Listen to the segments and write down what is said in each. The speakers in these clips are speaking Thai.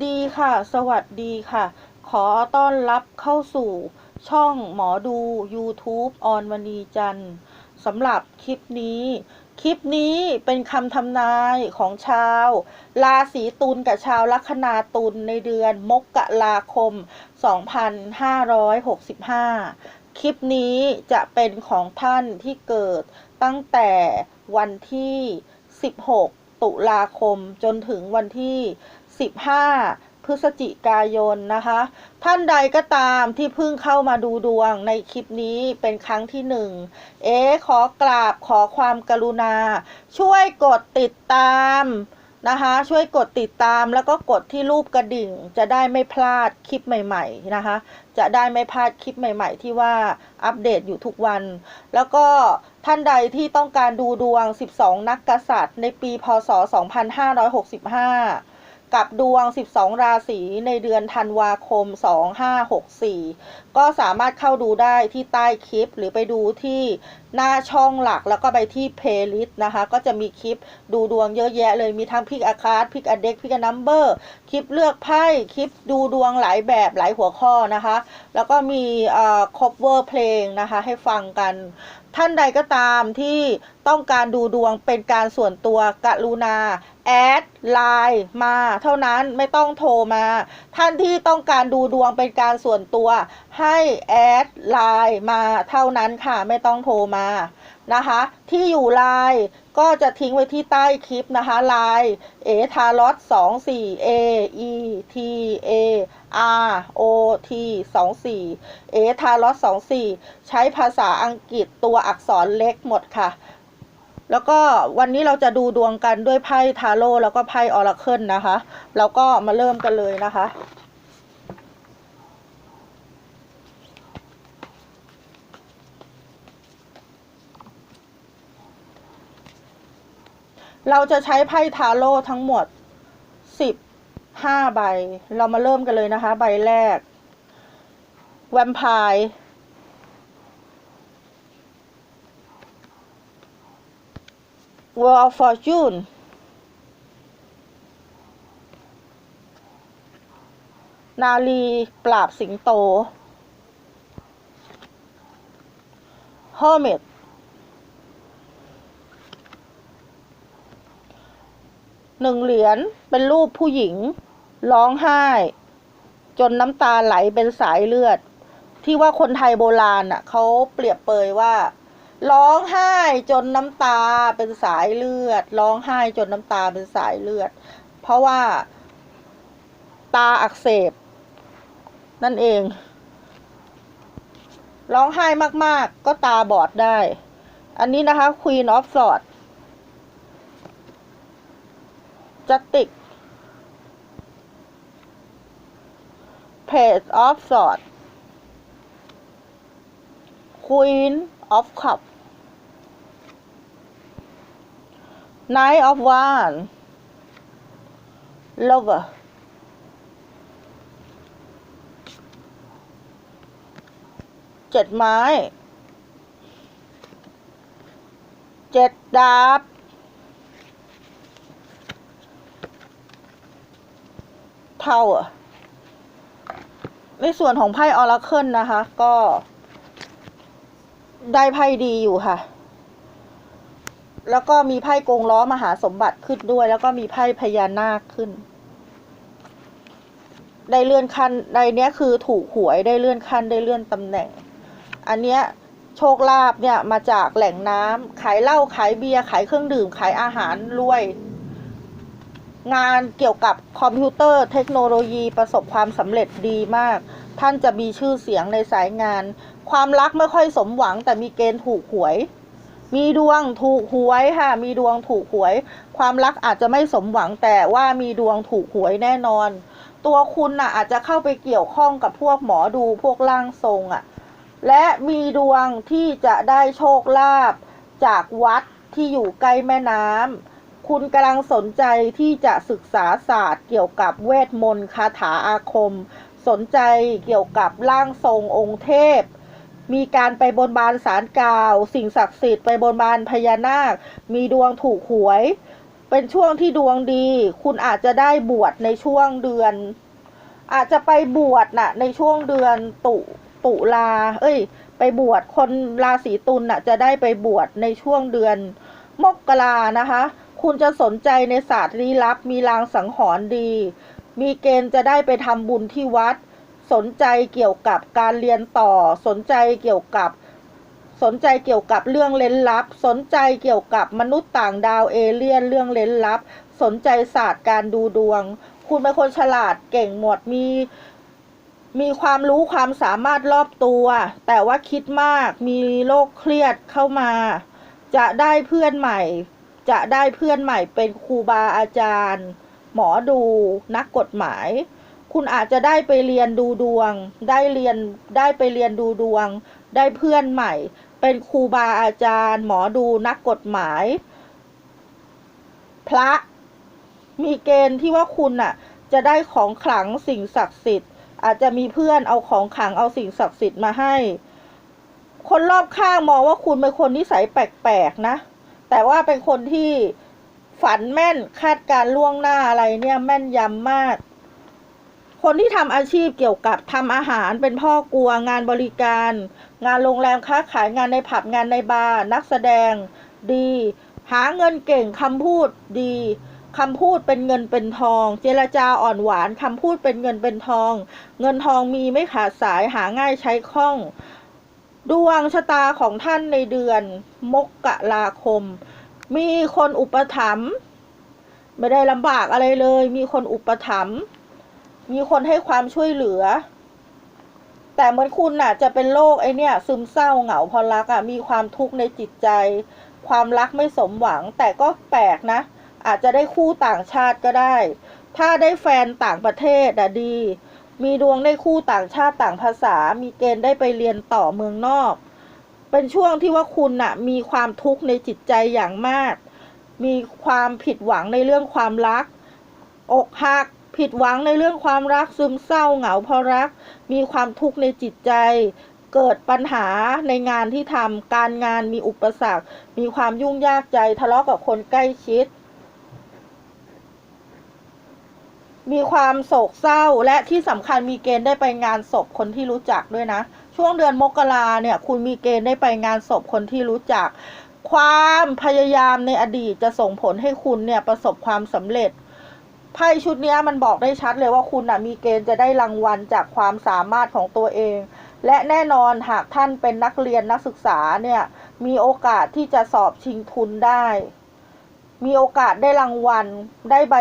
ดีค่ะ สวัสดีค่ะ ขอต้อนรับเข้าสู่ช่องหมอดู YouTube ออนมณีจันทร์สำหรับคลิปนี้ คลิปนี้เป็นคำทำนายของชาว ราศีตุลกับชาวลัคนาตุลในเดือนมกราคม 2565 คลิปนี้จะเป็นของท่านที่เกิดตั้งแต่วันที่ 16 ตุลาคมจนถึงวันที่ 15 พฤศจิกายนนะคะ ท่านใดก็ตามที่เพิ่งเข้ามาดูดวงในคลิปนี้เป็นครั้งที่หนึ่งเอ๋ขอกราบขอความกรุณา ช่วยกดติดตามนะคะ ช่วยกดติดตามแล้วก็กดที่รูปกระดิ่ง จะได้ไม่พลาดคลิปใหม่ ๆ นะคะ จะได้ไม่พลาดคลิปใหม่ ๆ ที่ว่าอัปเดตอยู่ทุกวัน แล้วก็ท่านใดที่ต้องการดูดวง 12 นักกษัตริย์ ในปีพศ 2565 กับดวง 12 ราศีในเดือนธันวาคม 2564 ก็สามารถเข้าดูได้ที่ใต้คลิป หรือไปดูที่หน้าช่องหลักแล้วก็ไปที่เพลย์ลิสต์นะคะ ก็จะมีคลิปดูดวงเยอะแยะเลยมีทั้งพิกอาคาร์พิกอเด็กพิกนัมเบอร์คลิปเลือกไพ่คลิปดูดวงหลายแบบหลายหัวข้อนะคะ แล้วก็มีเอ่อ cover เพลงนะคะให้ฟังกัน ท่านใดก็ตามที่ต้องการดูดวงเป็นการส่วนตัวกรุณาแอดไลน์มาเท่านั้นไม่ต้องโทรมา ท่านที่ต้องการดูดวงเป็นการส่วนตัว ให้แอดไลน์มาเท่านั้นค่ะไม่ต้องโทรมานะคะ ที่อยู่ไลน์ก็จะทิ้งไว้ที่ใต้คลิปนะคะไลน์เอทารอตสองสี่ A E T A R O T สองสี่เอทารอสองสี่ใช้ภาษาอังกฤษตัวอักษรเล็กหมดค่ะ แล้วก็วันนี้เราจะดูดวงกันด้วยไพ่ทาโร่แล้วก็ไพ่ออราเคิลนะคะ แล้วก็มาเริ่มกันเลยนะคะเราจะใช้ไพ่ทาโร่ทั้งหมดสิบ ห้าใบ เรามาเริ่มกันเลยนะคะ ใบแรก แวมไพร์ World of Fortune นาลีปราบสิงโต Hermit หนึ่งเหรียญเป็นรูปผู้หญิง ร้องไห้ จนน้ำตาไหลเป็นสายเลือด ที่ว่าคนไทยโบราณอะเขาเปรียบเปยว่า ร้องไห้จนน้ำตาเป็นสายเลือด ร้องไห้จนน้ำตาเป็นสายเลือด เพราะว่า ตาอักเสบ นั่นเอง ร้องไห้มาก ๆ ก็ตาบอดได้ อันนี้นะคะ Queen of Swords จัติก Page of Swords Queen of Cups Knight of Wands Lover เจ็ดไม้ เจ็ดดาบเท่าอะ ในส่วนของไพ่ออราเคิลนะคะ ก็ ได้ไพ่ดีอยู่ค่ะ แล้วก็มีไพ่กงล้อมหาสมบัติขึ้นด้วย แล้วก็มีไพ่พญานาคขึ้น ได้เลื่อนขั้นในเนี้ยคือถูกหวยได้เลื่อนขั้นได้เลื่อนตำแหน่ง อันเนี้ยโชคลาภเนี่ยมาจากแหล่งน้ำขายเหล้าขายเบียร์ขายเครื่องดื่มขายอาหารรวย งานเกี่ยวกับคอมพิวเตอร์เทคโนโลยีประสบความสำเร็จดีมาก ท่านจะมีชื่อเสียงในสายงาน ความรักไม่ค่อยสมหวัง แต่มีเกณฑ์ถูกหวย มีดวงถูกหวยค่ะ มีดวงถูกหวย ความรักอาจจะไม่สมหวังแต่ว่ามีดวงถูกหวยแน่นอน ตัวคุณน่ะอาจจะเข้าไปเกี่ยวข้องกับพวกหมอดูพวกร่างทรงอะ และมีดวงที่จะได้โชคลาภจากวัดที่อยู่ใกล้แม่น้ำ คุณกำลังสนใจที่จะศึกษาศาสตร์เกี่ยวกับเวทมนต์คาถาอาคม สนใจเกี่ยวกับร่างทรงองค์เทพ มีการไปบนบานสารกล่าว สิ่งศักดิ์สิทธิ์ไปบนบานพญานาค มีดวงถูกหวย เป็นช่วงที่ดวงดี คุณอาจจะได้บวชในช่วงเดือน อาจจะไปบวชน่ะในช่วงเดือนตุตุลา เอ้ย ไปบวชคนราศีตุลน่ะจะได้ไปบวชในช่วงเดือนมกรานะคะ คุณจะสนใจในศาสตร์ลี้ลับ มีลางสังหรณ์ดี มีเกณฑ์จะได้ไปทำบุญที่วัด สนใจเกี่ยวกับการเรียนต่อ สนใจเกี่ยวกับ สนใจเกี่ยวกับเรื่องเล้นลับ สนใจเกี่ยวกับมนุษย์ต่างดาวเอเลี่ยนเรื่องเล้นลับ สนใจศาสตร์การดูดวง คุณเป็นคนฉลาดเก่งหมดมีมีความรู้ความสามารถรอบตัว แต่ว่าคิดมากมีโรคเครียดเข้ามา จะได้เพื่อนใหม่ จะได้เพื่อนใหม่เป็นครูบาอาจารย์ หมอดูนักกฎหมาย คุณอาจจะได้ไปเรียนดูดวง ได้เรียนได้ไปเรียนดูดวง ได้เพื่อนใหม่ เป็นครูบาอาจารย์ หมอดูนักกฎหมาย พระมีเกณฑ์ที่ว่าคุณน่ะ จะได้ของขลังสิ่งศักดิ์สิทธิ์ อาจจะมีเพื่อนเอาของขลังเอาสิ่งศักดิ์สิทธิ์มาให้ คนรอบข้างมองว่าคุณเป็นคนนิสัยแปลกๆนะ แต่ว่าเป็นคนที่ฝันแม่นคาดการล่วงหน้าอะไรเนี่ยแม่นยำมาก คนที่ทำอาชีพเกี่ยวกับทำอาหารเป็นพ่อครัวงานบริการ งานโรงแรมค้าขายงานในผับงานในบาร์นักแสดง ดี หาเงินเก่งคำพูดดีคำพูดเป็นเงินเป็นทอง เจรจาอ่อนหวานคำพูดเป็นเงินเป็นทอง เงินทองมีไม่ขาดสายหาง่ายใช้คล่อง ดวงชะตาของท่านในเดือน มกราคม มีคนอุปถัมภ์ไม่ได้ลำบากอะไรเลย มีคนอุปถัมภ์มีคนให้ความช่วยเหลือ แต่เหมือนคุณน่ะ จะเป็นโรคไอเนี่ย ซึมเศร้าเหงาพอรักอะมีความทุกข์ในจิตใจ ความรักไม่สมหวัง แต่ก็แปลกนะ อาจจะได้คู่ต่างชาติก็ได้ ถ้าได้แฟนต่างประเทศอะดี มีดวงได้คู่ต่างชาติต่างภาษา มีเกณฑ์ได้ไปเรียนต่อเมืองนอก เป็นช่วงที่ว่าคุณน่ะมีความทุกข์ในจิตใจอย่างมาก มีความผิดหวังในเรื่องความรัก อกหัก ผิดหวังในเรื่องความรักซึมเศร้าเหงาเพราะรัก มีความทุกข์ในจิตใจ เกิดปัญหาในงานที่ทำการงานมีอุปสรรค มีความยุ่งยากใจทะเลาะกับคนใกล้ชิด มีความโศกเศร้าและที่สำคัญมีเกณฑ์ได้ไปงานศพคนที่รู้จักด้วยนะ ช่วงเดือนมกราเนี่ย คุณมีเกณฑ์ได้ไปงานศพคนที่รู้จัก ความพยายามในอดีตจะส่งผลให้คุณเนี่ยประสบความสำเร็จไพ่ชุดนี้มันบอกได้ชัดเลยว่าคุณน่ะมีเกณฑ์จะได้รางวัลจากความสามารถของตัวเอง และแน่นอนหากท่านเป็นนักเรียนนักศึกษาเนี่ย มีโอกาสที่จะสอบชิงทุนได้ มีโอกาสได้รางวัลได้ใบ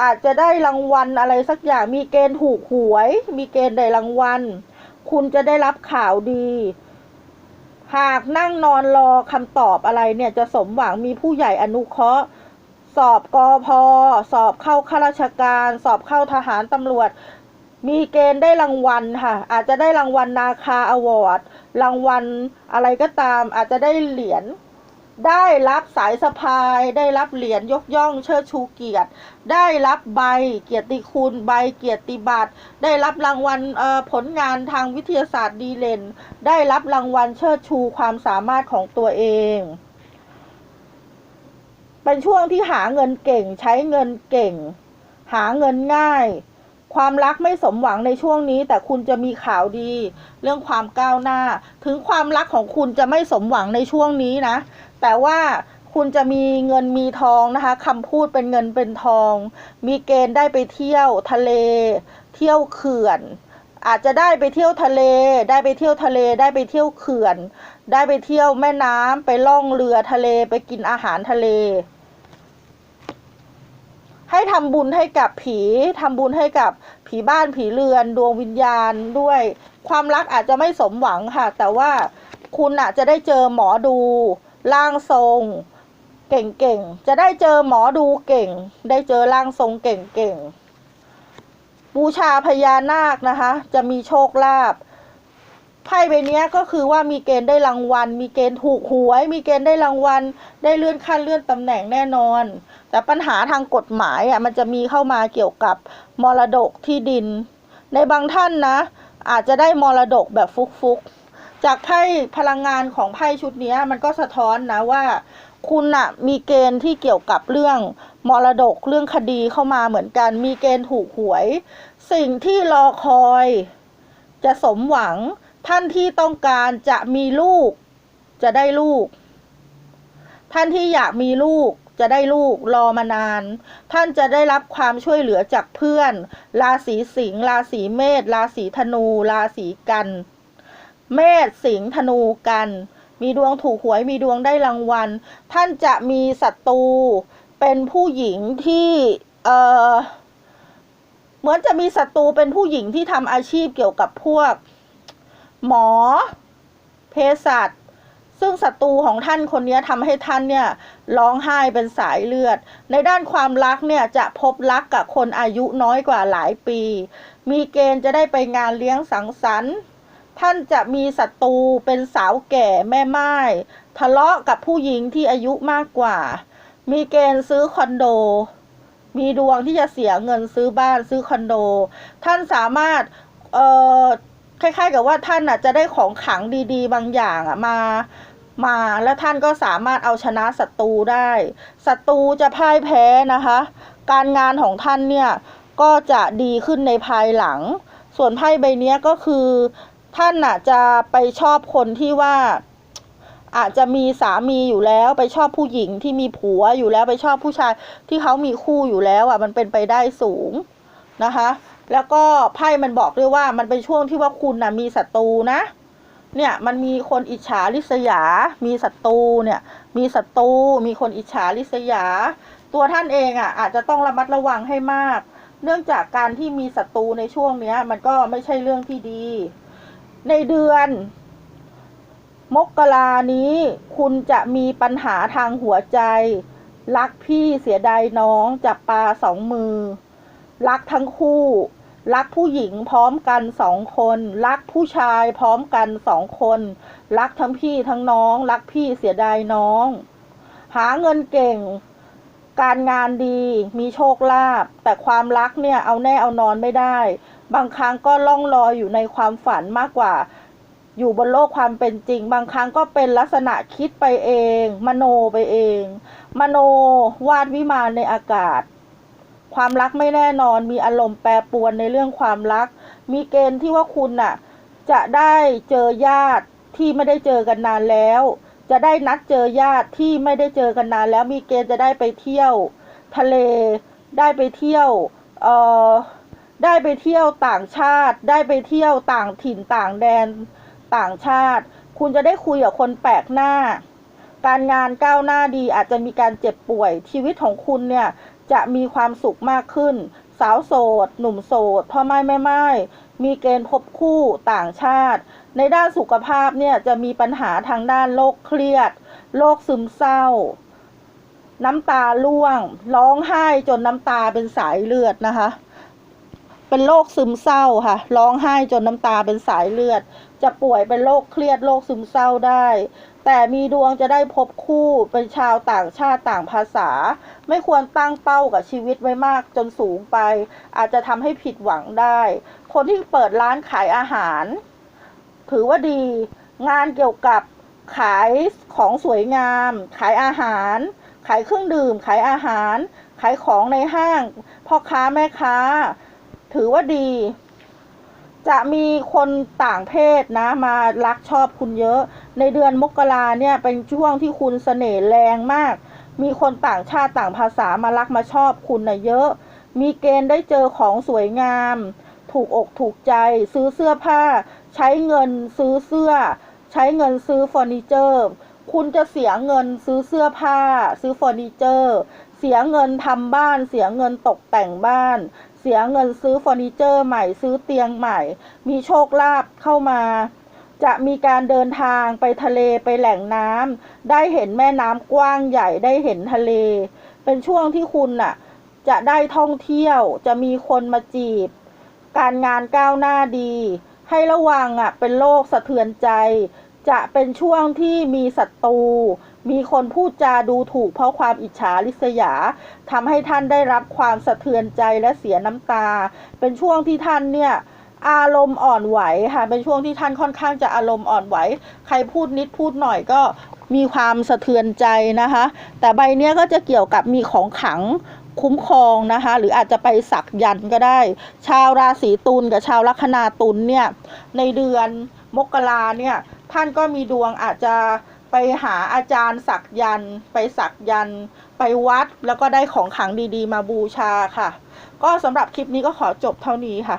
อาจจะได้รางวัลอะไรสักอย่างมีเกณฑ์ถูกหวย มีเกณฑ์ได้รางวัล คุณจะได้รับข่าวดี หากนั่งนอนรอคำตอบอะไรเนี่ยจะสมหวังมีผู้ใหญ่อนุเคราะห์ สอบกอพอสอบเข้าข้าราชการ สอบเข้าทหารตำรวจ มีเกณฑ์ได้รางวัลค่ะ อาจจะได้รางวัลนาคาอวอร์ดรางวัลอะไรก็ตามอาจจะได้เหรียญ ได้รับสายสะพาย ได้รับเหรียญยกย่องเชิดชูเกียรติ ได้รับใบเกียรติคุณใบเกียรติบัตร ได้รับรางวัลผลงานทางวิทยาศาสตร์ดีเด่น ได้รับรางวัลเชิดชูความสามารถของตัวเอง เป็นช่วงที่หาเงินเก่งใช้เงินเก่ง หาเงินง่าย ความรักไม่สมหวังในช่วงนี้ แต่คุณจะมีข่าวดี เรื่องความก้าวหน้า ถึงความรักของคุณจะไม่สมหวังในช่วงนี้นะ แต่ว่าคุณจะมีเงินมีทองนะคะคำพูดเป็นเงินเป็นทอง มีเกณฑ์ได้ไปเที่ยวทะเล เที่ยวเขื่อน อาจจะได้ไปเที่ยวทะเล ได้ไปเที่ยวทะเล ได้ไปเที่ยวเขื่อน ได้ไปเที่ยวแม่น้ำไปล่องเรือทะเล ไปกินอาหารทะเล ให้ทำบุญให้กับผีทำบุญให้กับผีบ้านผีเรือน ดวงวิญญาณด้วย ความรักอาจจะไม่สมหวังค่ะ แต่ว่าคุณอาจจะได้เจอหมอดูร่างทรง เก่งๆ จะได้เจอหมอดูเก่ง ได้เจอร่างทรงเก่งๆ บูชาพญานาคนะคะ จะมีโชคลาภ ไพ่ใบเนี้ยก็คือว่ามีเกณฑ์ได้รางวัล มีเกณฑ์ถูกหวย มีเกณฑ์ได้รางวัล ได้เลื่อนขั้นเลื่อนตำแหน่งแน่นอน แต่ปัญหาทางกฎหมายอะมันจะมีเข้ามาเกี่ยวกับมรดกที่ดิน ในบางท่านนะ อาจจะได้มรดกแบบฟุกๆ จากไพ่พลังงานของไพ่ชุดเนี้ยมันก็สะท้อนนะว่า คุณน่ะมีเกณฑ์ที่เกี่ยวกับเรื่องมรดกเรื่องคดีเข้ามาเหมือนกัน มีเกณฑ์ถูกหวย สิ่งที่รอคอย จะสมหวัง ท่านที่ต้องการจะมีลูก จะได้ลูก ท่านที่อยากมีลูกจะได้ลูกรอมานาน ท่านจะได้รับความช่วยเหลือจากเพื่อน ราศีสิงห์ราศีเมษราศีธนู ราศีกัน เมษสิงห์ธนูกัน มีดวงถูกหวยมีดวงได้รางวัล ท่านจะมีศัตรูเป็นผู้หญิงที่เออเหมือนจะมีศัตรูเป็นผู้หญิงที่ทำอาชีพเกี่ยวกับพวก หมอเภสัชซึ่งศัตรูของท่านคนนี้ทำให้ท่านเนี่ยร้องไห้เป็นสายเลือด ในด้านความรักเนี่ยจะพบรักกับคนอายุน้อยกว่าหลายปี มีเกณฑ์จะได้ไปงานเลี้ยงสังสรรค์ ท่านจะมีศัตรูเป็นสาวแก่แม่ไม้ทะเลาะกับผู้หญิงที่อายุมากกว่า มีเกณฑ์ซื้อคอนโด มีดวงที่จะเสียเงินซื้อบ้านซื้อคอนโด ท่านสามารถเอ่อ คล้าย ๆ กับว่าท่านอะจะได้ของขลังดีๆ บางอย่างอะมามาแล้วท่านก็สามารถเอาชนะศัตรูได้ศัตรูจะพ่ายแพ้นะคะ การงานของท่านเนี่ยก็จะดีขึ้นในภายหลัง ส่วนไพ่ใบเนี้ยก็คือท่านน่ะจะไปชอบคนที่ว่า อาจจะมีสามีอยู่แล้วไปชอบผู้หญิงที่มีผัวอยู่แล้วไปชอบผู้ชายที่เขามีคู่อยู่แล้วอะมันเป็นไปได้สูงนะคะ แล้วก็ไพ่มันบอกด้วยว่ามันเป็นช่วงที่ว่าคุณน่ะมีศัตรูนะ เนี่ยมันมีคนอิจฉาริษยา มีศัตรูเนี่ย มีศัตรูมีคนอิจฉาริษยา ตัวท่านเองอะอาจจะต้องระมัดระวังให้มาก เนื่องจากการที่มีศัตรูในช่วงเนี้ย มันก็ไม่ใช่เรื่องที่ดี ในเดือนมกรานี้คุณจะมีปัญหาทางหัวใจ รักพี่เสียดายน้องจับปลาสองมือ รักทั้งคู่ รักผู้หญิงพร้อมกันสองคน รักผู้ชายพร้อมกันสองคน รักทั้งพี่ทั้งน้อง รักพี่เสียดายน้อง หาเงินเก่ง การงานดีมีโชคลาภแต่ความรักเนี่ยเอาแน่เอานอนไม่ได้ บางครั้งก็ล่องลอยอยู่ในความฝันมากกว่า อยู่บนโลกความเป็นจริง บางครั้งก็เป็นลักษณะคิดไปเอง มโนไปเอง มโนวาดวิมานในอากาศ ความรักไม่แน่นอน มีอารมณ์แปรปรวนในเรื่องความรัก มีเกณฑ์ที่ว่าคุณน่ะ จะได้เจอญาติที่ไม่ได้เจอกันนานแล้ว จะได้นัดเจอญาติที่ไม่ได้เจอกันนานแล้ว มีเกณฑ์จะได้ไปเที่ยว ทะเล ได้ไปเที่ยว เอ่อ ได้ไปเที่ยวต่างชาติ ได้ไปเที่ยวต่างถิ่นต่างแดนต่างชาติ คุณจะได้คุยกับคนแปลกหน้า การงานก้าวหน้าดีอาจจะมีการเจ็บป่วย ชีวิตของคุณเนี่ย จะมีความสุขมากขึ้น สาวโสด หนุ่มโสดพ่อไม้แม่ไม้มีเกณฑ์พบคู่ต่างชาติ ในด้านสุขภาพเนี่ยจะมีปัญหาทางด้านโรคเครียดโรคซึมเศร้า น้ำตาร่วง ร้องไห้จนน้ำตาเป็นสายเลือดนะคะ เป็นโรคซึมเศร้าค่ะ ร้องไห้จนน้ำตาเป็นสายเลือด จะป่วยเป็นโรคเครียดโรคซึมเศร้าได้ แต่มีดวงจะได้พบคู่เป็นชาวต่างชาติต่างภาษา ไม่ควรตั้งเป้ากับชีวิตไว้มากจนสูงไป อาจจะทำให้ผิดหวังได้ คนที่เปิดร้านขายอาหาร ถือว่าดี งานเกี่ยวกับขายของสวยงาม ขายอาหาร ขายเครื่องดื่ม ขายอาหาร ขายของในห้าง พ่อค้าแม่ค้า ถือว่าดี จะมีคนต่างเพศนะมารักชอบคุณเยอะ ในเดือนมกราเนี่ยเป็นช่วงที่คุณเสน่ห์แรงมาก มีคนต่างชาติต่างภาษามารักมาชอบคุณนะเยอะ มีเกณฑ์ได้เจอของสวยงาม ถูกอกถูกใจ ซื้อเสื้อผ้า ใช้เงินซื้อเสื้อ ใช้เงินซื้อเฟอร์นิเจอร์ คุณจะเสียเงินซื้อเสื้อผ้า ซื้อเฟอร์นิเจอร์ เสียเงินทำบ้าน เสียเงินตกแต่งบ้าน สียเงินซื้อเฟอร์นิเจอร์ใหม่ซื้อเตียงใหม่ มีโชคลาภเข้ามา จะมีการเดินทางไปทะเลไปแหล่งน้ำได้เห็นแม่น้ำกว้างใหญ่ได้เห็นทะเล เป็นช่วงที่คุณน่ะ จะได้ท่องเที่ยวจะมีคนมาจีบ การงานก้าวหน้าดี ให้ระวังอะเป็นโรคสะเทือนใจ จะเป็นช่วงที่มีศัตรู มีคนพูดจาดูถูกเพราะความอิจฉาริษยาทำให้ท่านได้รับความสะเทือนใจและเสียน้ำตา เป็นช่วงที่ท่านเนี่ยอารมณ์อ่อนไหวค่ะ เป็นช่วงที่ท่านค่อนข้างจะอารมณ์อ่อนไหว ใครพูดนิดพูดหน่อยก็มีความสะเทือนใจนะคะ แต่ใบเนี้ยก็จะเกี่ยวกับมีของขังคุ้มครองนะคะ หรืออาจจะไปสักยันต์ก็ได้ ชาวราศีตุลกับชาวลัคนาตุลเนี่ยในเดือนมกราเนี่ยท่านก็มีดวงอาจจะ ไปหาอาจารย์สักยัน ไปสักยัน ไปวัดแล้วก็ได้ของขังดีๆ มาบูชาค่ะ ก็สำหรับคลิปนี้ก็ขอจบเท่านี้ค่ะ